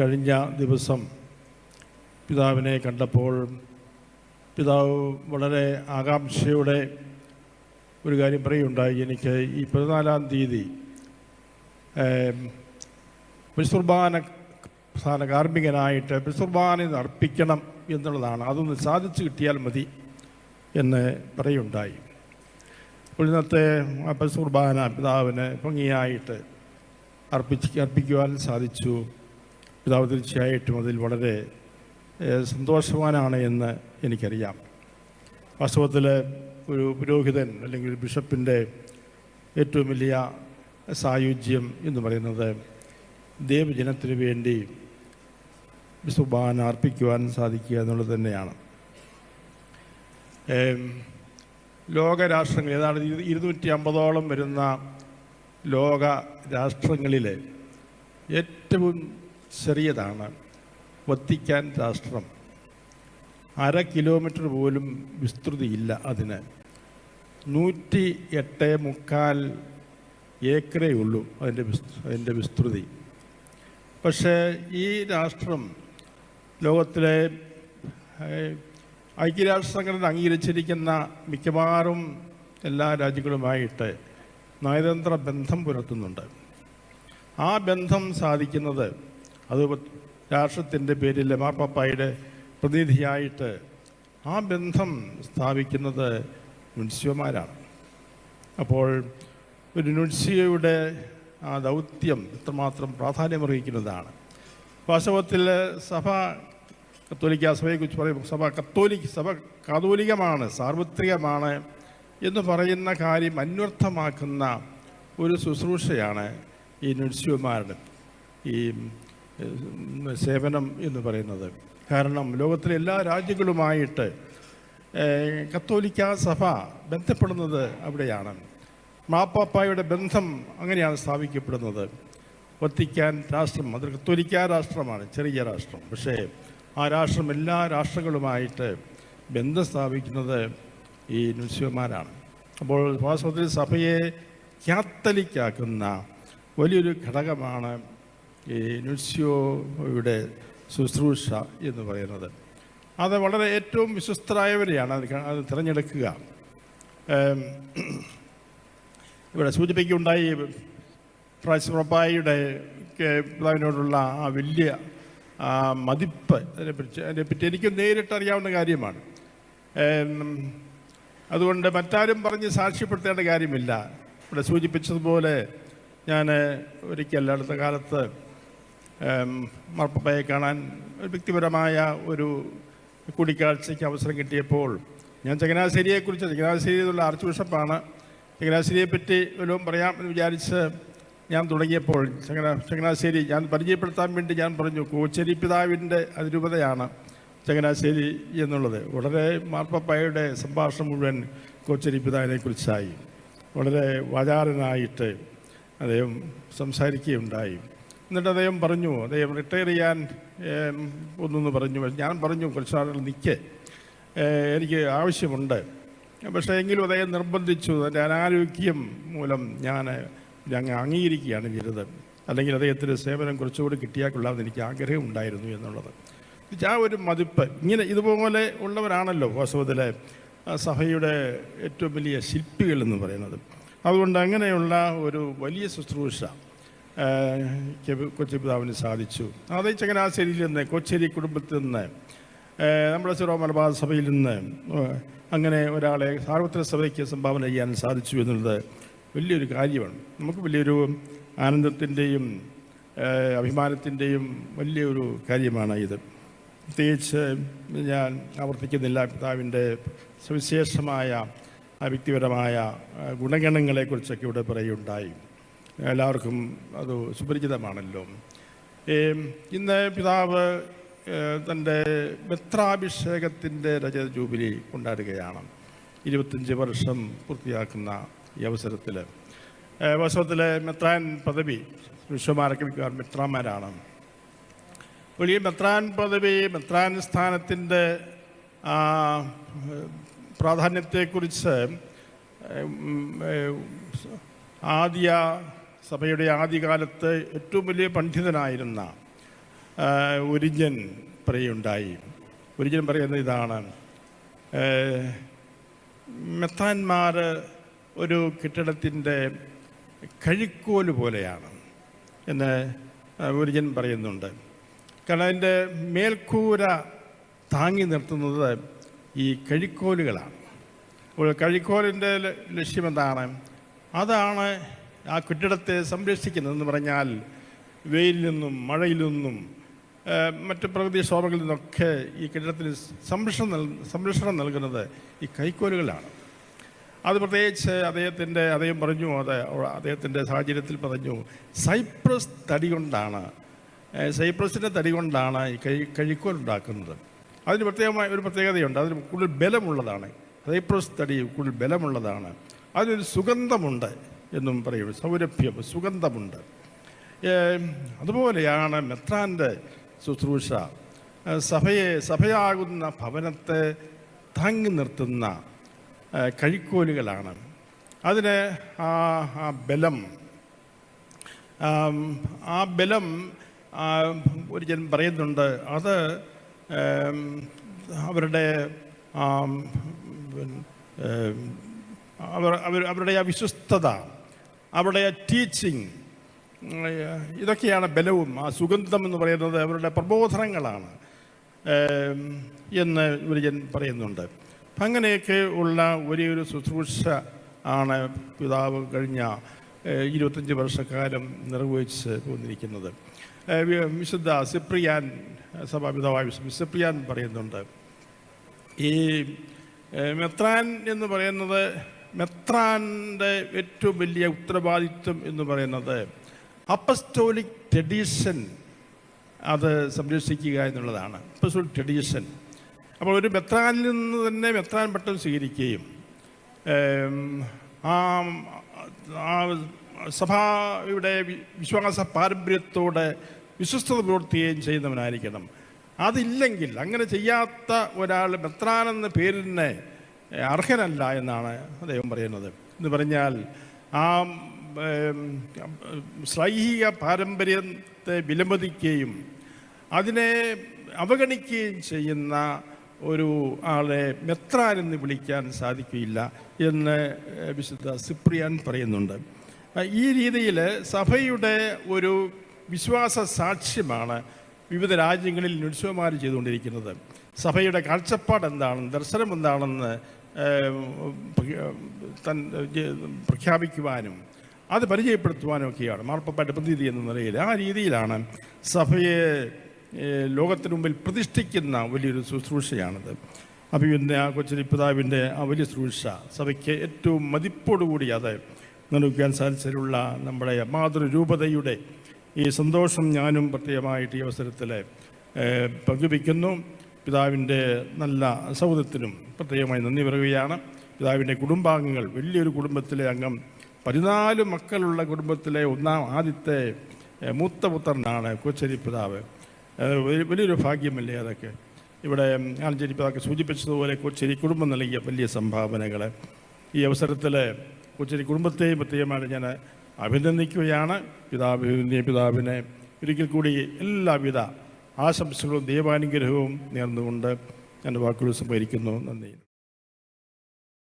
കഴിഞ്ഞ ദിവസം പിതാവിനെ കണ്ടപ്പോൾ പിതാവ് വളരെ ആകാംക്ഷയോടെ ഒരു കാര്യം പറയുകയുണ്ടായി. എനിക്ക് ഈ പതിനാലാം തീയതി വിശുർബാന സ്ഥാന കാർമ്മികനായിട്ട് വിശുർബാന അർപ്പിക്കണം എന്നുള്ളതാണ്. അതൊന്ന് സാധിച്ചു കിട്ടിയാൽ മതി എന്ന് പറയുണ്ടായി അപ്പോൾ ഇന്നത്തെ പശുർബാന പിതാവിന് ഭംഗിയായിട്ട് അർപ്പിച്ച് അർപ്പിക്കുവാൻ സാധിച്ചു. പിതാവ് തീർച്ചയായിട്ടും അതിൽ വളരെ സന്തോഷവാനാണ് എന്ന് എനിക്കറിയാം. വാസ്തവത്തിൽ ഒരു പുരോഹിതൻ അല്ലെങ്കിൽ ബിഷപ്പിന്റെ ഏറ്റവും വലിയ സായുജ്യം എന്ന് പറയുന്നത് ദേവജനത്തിന് വേണ്ടി വിസുബാന അർപ്പിക്കുവാൻ സാധിക്കുക എന്നുള്ളത് തന്നെയാണ്. ലോകരാഷ്ട്രങ്ങൾ ഏതാണ്ട് ഇരു- ഇരുന്നൂറ്റി അമ്പതോളം വരുന്ന ലോക രാഷ്ട്രങ്ങളിലെ ഏറ്റവും ചെറിയതാണ്. വത്തിക്കാൻ രാഷ്ട്രം. അര കിലോമീറ്റർ പോലും വിസ്തൃതിയില്ല അതിന്. നൂറ്റി എട്ട് മുക്കാൽ ഏക്കറേ ഉള്ളൂ അതിന്റെ അതിന്റെ വിസ്തൃതി. പക്ഷേ ഈ രാഷ്ട്രം ലോകത്തിലെ ഐക്യരാഷ്ട്ര ഐക്യരാഷ്ട്രസംഘടന അംഗീകരിച്ചിരിക്കുന്ന മിക്കവാറും എല്ലാ രാജ്യങ്ങളുമായിട്ട് നയതന്ത്ര ബന്ധം പുലർത്തുന്നുണ്ട്. ആ ബന്ധം സാധിക്കുന്നത് അത് രാഷ്ട്രത്തിന്റെ പേരിൽ മാർപ്പാപ്പായുടെ പ്രതിനിധിയായിട്ട് ആ ബന്ധം സ്ഥാപിക്കുന്നത് മുൻസിയമാരാണ് അപ്പോൾ ഒരു നുൻസിയയുടെ ആ ദൗത്യം ഇത്രമാത്രം പ്രാധാന്യമർഹിക്കുന്നതാണ്. വാസ്തവത്തിൽ സഭ കത്തോലിക്ക സഭയെക്കുറിച്ച് പറയുമ്പോൾ സഭ കത്തോലിക് സഭ കാതോലികമാണ് സാർവത്രികമാണ് എന്ന് പറയുന്ന കാര്യം അന്വർത്ഥമാക്കുന്ന ഒരു ശുശ്രൂഷയാണ് ഈ നുൻസിയോമാരുടെ ഈ സേവനം എന്ന് പറയുന്നത്. കാരണം ലോകത്തിലെ എല്ലാ രാജ്യങ്ങളുമായിട്ട് കത്തോലിക്ക സഭ ബന്ധപ്പെടുന്നത് അവിടെയാണ്. മാപ്പാപ്പായുടെ ബന്ധം അങ്ങനെയാണ് സ്ഥാപിക്കപ്പെടുന്നത്. വത്തിക്കാൻ രാഷ്ട്രം അത് കത്തോലിക്ക രാഷ്ട്രമാണ് ചെറിയ രാഷ്ട്രം. പക്ഷേ ആ രാഷ്ട്രം എല്ലാ രാഷ്ട്രങ്ങളുമായിട്ട് ബന്ധം സ്ഥാപിക്കുന്നത് ഈ നുസ്യന്മാരാണ് അപ്പോൾ വാസ്തവത്തിൽ സഭയെ ക്യാത്തലിക്കാക്കുന്ന വലിയൊരു ഘടകമാണ് ഈ നുസ്യോയുടെ ശുശ്രൂഷ എന്ന് പറയുന്നത്. അത് വളരെ ഏറ്റവും വിശ്വസ്തരായവരെയാണ് അത് അത് തിരഞ്ഞെടുക്കുക. ഇവിടെ സൂചിപ്പിക്കുകയുണ്ടായി പ്രാശ്രപ്പായുടെ പിതാവിനോടുള്ള ആ വലിയ മതിപ്പ് അതിനെപ്പറ്റി അതിനെപ്പറ്റി എനിക്ക് നേരിട്ട് അറിയാവുന്ന കാര്യമാണ്. അതുകൊണ്ട് മറ്റാരും പറഞ്ഞ് സാക്ഷ്യപ്പെടുത്തേണ്ട കാര്യമില്ല. ഇവിടെ സൂചിപ്പിച്ചതുപോലെ ഞാൻ ഒരിക്കൽ അടുത്ത കാലത്ത് മാർപ്പാപ്പയെ കാണാൻ ഒരു വ്യക്തിപരമായ ഒരു കൂടിക്കാഴ്ചയ്ക്ക് അവസരം കിട്ടിയപ്പോൾ ഞാൻ ചങ്ങനാശ്ശേരിയെക്കുറിച്ച് ചങ്ങനാശ്ശേരി എന്നുള്ള ആർച്ച് ബിഷപ്പാണ് ചങ്ങനാശ്ശേരിയെ പറ്റി വല്ലതും പറയാമെന്ന് വിചാരിച്ച് ഞാൻ തുടങ്ങിയപ്പോൾ ചങ്ങന ചങ്ങനാശ്ശേരി ഞാൻ പരിചയപ്പെടുത്താൻ വേണ്ടി ഞാൻ പറഞ്ഞു കോച്ചേരി പിതാവിന്റെ അതിരൂപതയാണ് ചങ്ങനാശ്ശേരി എന്നുള്ളത്. വളരെ മാർപ്പാപ്പായുടെ സംഭാഷണം മുഴുവൻ കോച്ചേരി പിതാവിനെ കുറിച്ചായി. വളരെ വാചാരനായിട്ട് അദ്ദേഹം സംസാരിക്കുകയുണ്ടായി. എന്നിട്ട് അദ്ദേഹം പറഞ്ഞു അദ്ദേഹം റിട്ടയർ ചെയ്യാൻ ഒന്നൊന്ന് പറഞ്ഞു. ഞാൻ പറഞ്ഞു കുറച്ച് നാളുകൾ നിൽക്ക് എനിക്ക് ആവശ്യമുണ്ട്. പക്ഷേ എങ്കിലും അദ്ദേഹം നിർബന്ധിച്ചു. എന്റെ അനാരോഗ്യം മൂലം ഞാൻ അങ്ങ് അംഗീകരിക്കുകയാണ് ചെയ്തത്. അല്ലെങ്കിൽ അദ്ദേഹത്തിന്റെ സേവനം കുറച്ചുകൂടി കിട്ടിയാൽ കൊള്ളാമെന്ന് എനിക്ക് ആഗ്രഹം ഉണ്ടായിരുന്നു എന്നുള്ളത്. ആ ഒരു മതിപ്പ്. ഇങ്ങനെ ഇതുപോലെ ഉള്ളവരാണല്ലോ വാസ്തവത്തിലെ ആ സഭയുടെ ഏറ്റവും വലിയ ശില്പികൾ എന്ന് പറയുന്നത്. അതുകൊണ്ട് അങ്ങനെയുള്ള ഒരു വലിയ ശുശ്രൂഷ കൊച്ചി പിതാവിന് സാധിച്ചു. അതേ ചങ്ങനാശ്ശേരിയിൽ നിന്ന് കൊച്ചേരി കുടുംബത്തിൽ നിന്ന് നമ്മുടെ സിറോ മലബാർ സഭയിൽ നിന്ന് അങ്ങനെ ഒരാളെ സാർവത്രിക സഭയ്ക്ക് സംഭാവന ചെയ്യാൻ സാധിച്ചു എന്നുള്ളത് വലിയൊരു കാര്യമാണ്. നമുക്ക് വലിയൊരു ആനന്ദത്തിന്റെയും അഭിമാനത്തിന്റെയും വലിയൊരു കാര്യമാണ് ഇത്. പ്രത്യേകിച്ച് ഞാൻ ആവർത്തിക്കുന്നില്ല പിതാവിന്റെ സവിശേഷമായ വ്യക്തിപരമായ ഗുണഗണങ്ങളെക്കുറിച്ചൊക്കെ ഇവിടെ പറയുണ്ടായി എല്ലാവർക്കും അത് സുപരിചിതമാണല്ലോ. ഇന്ന് പിതാവ് തന്റെ മെത്രാഭിഷേകത്തിന്റെ രജത ജൂബിലി കൊണ്ടാടുകയാണ്. ഇരുപത്തഞ്ച് വർഷം പൂർത്തിയാക്കുന്ന ഈ അവസരത്തിൽ വാസ്തവത്തിലെ മെത്രാൻ പദവി വിശ്വമാരൊക്കെ മിക്കവാറും മെത്രാന്മാരാണ്. അപ്പോൾ ഈ മെത്രാൻ പദവി മെത്രാൻ സ്ഥാനത്തിന്റെ പ്രാധാന്യത്തെക്കുറിച്ച് ആദ്യ സഭയുടെ ആദ്യകാലത്ത് ഏറ്റവും വലിയ പണ്ഡിതനായിരുന്ന ഒരിജൻ പറയുണ്ടായി ഒരിജൻ പറയുന്നത് ഇതാണ് മെത്താന്മാർ ഒരു കെട്ടിടത്തിന്റെ കഴിക്കോൽ പോലെയാണ് എന്ന് ഒരിജൻ പറയുന്നുണ്ട്. കാരണം അതിന്റെ മേൽക്കൂര താങ്ങി നിർത്തുന്നത് ഈ കഴിക്കോലുകളാണ്. അപ്പോൾ കഴിക്കോലിന്റെ ലക്ഷ്യമെന്താണ് അതാണ് ആ കെട്ടിടത്തെ സംരക്ഷിക്കുന്നതെന്ന് പറഞ്ഞാൽ വെയിലിൽ നിന്നും മഴയിൽ നിന്നും മറ്റ് പ്രകൃതി ക്ഷോഭങ്ങളിൽ നിന്നൊക്കെ ഈ കെട്ടിടത്തിന് സംരക്ഷണം നൽ സംരക്ഷണം നൽകുന്നത് ഈ കൈക്കോലുകളാണ്. അത് പ്രത്യേകിച്ച് അദ്ദേഹത്തിന്റെ അദ്ദേഹം പറഞ്ഞു അത് അദ്ദേഹത്തിന്റെ സാഹചര്യത്തിൽ പറഞ്ഞു സൈപ്രസ് തടി കൊണ്ടാണ് സൈപ്രസിന്റെ തടി കൊണ്ടാണ് ഈ കൈ കഴിക്കോൽ ഉണ്ടാക്കുന്നത്. അതിന് പ്രത്യേകമായ ഒരു പ്രത്യേകതയുണ്ട് അതിന് കൂടുതൽ ബലമുള്ളതാണ്. സൈപ്രസ് തടി കൂടുതൽ ബലമുള്ളതാണ്. അതിനൊരു സുഗന്ധമുണ്ട്. എന്നും പറയും. സൗരഭ്യം സുഗന്ധമുണ്ട്. അതുപോലെയാണ് മെത്രാന്റെ ശുശ്രൂഷ. സഭയെ സഭയാകുന്ന ഭവനത്തെ താങ്ങി നിർത്തുന്ന കഴിക്കോലുകളാണ്. അതിന് ആ ബലം ആ ബലം ഒരു ജനം പറയുന്നുണ്ട് അത് അവരുടെ അവർ അവരുടെ ആ വിശ്വസ്തത. അവരുടെ ആ ടീച്ചിങ് ഇതൊക്കെയാണ് ബലവും ആ സുഗന്ധം എന്ന് പറയുന്നത് അവരുടെ പ്രബോധനങ്ങളാണ് എന്ന് ഗുരുജൻ പറയുന്നുണ്ട്. അങ്ങനെയൊക്കെ ഉള്ള ഒരേ ഒരു ശുശ്രൂഷ ആണ് പിതാവ് കഴിഞ്ഞ ഇരുപത്തഞ്ച് വർഷക്കാലം നിർവഹിച്ച് പോന്നിരിക്കുന്നത് വിശുദ്ധ സിപ്രിയാൻ സഭാപിതാവായ സിപ്രിയാൻ പറയുന്നുണ്ട്. ഈ മെത്രാൻ എന്ന് പറയുന്നത് മെത്രാന്റെ ഏറ്റവും വലിയ ഉത്തരവാദിത്വം എന്ന് പറയുന്നത് അപ്പസ്റ്റോലിക് ട്രഡീഷൻ അത് സംരക്ഷിക്കുക എന്നുള്ളതാണ്. Apostolic tradition. അപ്പോൾ ഒരു മെത്രാനിൽ നിന്ന് തന്നെ മെത്രാൻ പട്ടം സ്വീകരിക്കുകയും ആ സഭയുടെ വിശ്വാസ പാരമ്പര്യത്തോടെ വിശ്വസ്തത പുലർത്തുകയും ചെയ്യുന്നവനായിരിക്കണം. അതില്ലെങ്കിൽ അങ്ങനെ ചെയ്യാത്ത ഒരാൾ മെത്രാൻ എന്ന പേരിന് അർഹനല്ല എന്നാണ് അദ്ദേഹം പറയുന്നത്. എന്ന് പറഞ്ഞാൽ ആ സൈഹിക പാരമ്പര്യത്തെ വിലമതിക്കുകയും അതിനെ അവഗണിക്കുകയും ചെയ്യുന്ന ഒരു ആളെ മെത്രാൻ എന്ന് വിളിക്കാൻ സാധിക്കുകയില്ല എന്ന് വിശുദ്ധ സിപ്രിയാൻ പറയുന്നുണ്ട്. ഈ രീതിയിൽ സഭയുടെ ഒരു വിശ്വാസ സാക്ഷ്യമാണ് വിവിധ രാജ്യങ്ങളിൽ നുത്സവമാർ ചെയ്തുകൊണ്ടിരിക്കുന്നത്. സഭയുടെ കാഴ്ചപ്പാട് എന്താണെന്ന് ദർശനം എന്താണെന്ന് തൻ പ്രഖ്യാപിക്കുവാനും അത് പരിചയപ്പെടുത്തുവാനും ഒക്കെയാണ് മാർപ്പപ്പായിട്ട് പ്രതിനിധി എന്ന നിലയിൽ. ആ രീതിയിലാണ് സഭയെ ലോകത്തിന് മുമ്പിൽ പ്രതിഷ്ഠിക്കുന്ന വലിയൊരു ശുശ്രൂഷയാണിത്. അഭിവിന്റെ ആ കൊച്ചരി പിതാവിന്റെ ആ വലിയ ശുശ്രൂഷ സഭയ്ക്ക് ഏറ്റവും മതിപ്പോടുകൂടി അത് നിർമ്മിക്കാൻ സാധിച്ചതിലുള്ള നമ്മുടെ മാതൃരൂപതയുടെ ഈ സന്തോഷം ഞാനും പ്രത്യേകമായിട്ട് ഈ അവസരത്തിൽ പങ്കുവയ്ക്കുന്നു. പിതാവിന്റെ നല്ല സൗഹൃദത്തിനും പ്രത്യേകമായി നന്ദി പറയുകയാണ്. പിതാവിന്റെ കുടുംബാംഗങ്ങൾ വലിയൊരു കുടുംബത്തിലെ അംഗം പതിനാല് മക്കളുള്ള കുടുംബത്തിലെ ഒന്നാം ആദ്യത്തെ മൂത്ത പുത്രനാണ് കൊച്ചരി പിതാവ്. വലിയൊരു ഭാഗ്യമല്ലേ അതൊക്കെ? ഇവിടെ ആലഞ്ചേരി പിതാക്ക് സൂചിപ്പിച്ചതുപോലെ കൊച്ചേരി കുടുംബം നൽകിയ വലിയ സംഭാവനകൾ ഈ അവസരത്തിൽ കൊച്ചേരി കുടുംബത്തെയും പ്രത്യേകമായിട്ട് ഞാൻ അഭിനന്ദിക്കുകയാണ്. പിതാവ് പിതാവിനെ ഒരിക്കൽ കൂടി എല്ലാവിധ ആശംസകളും ദൈവാനുഗ്രഹവും നേർന്നുകൊണ്ട് എന്റെ വാക്കുകൾ സംഭരിക്കുന്നു. നന്ദി.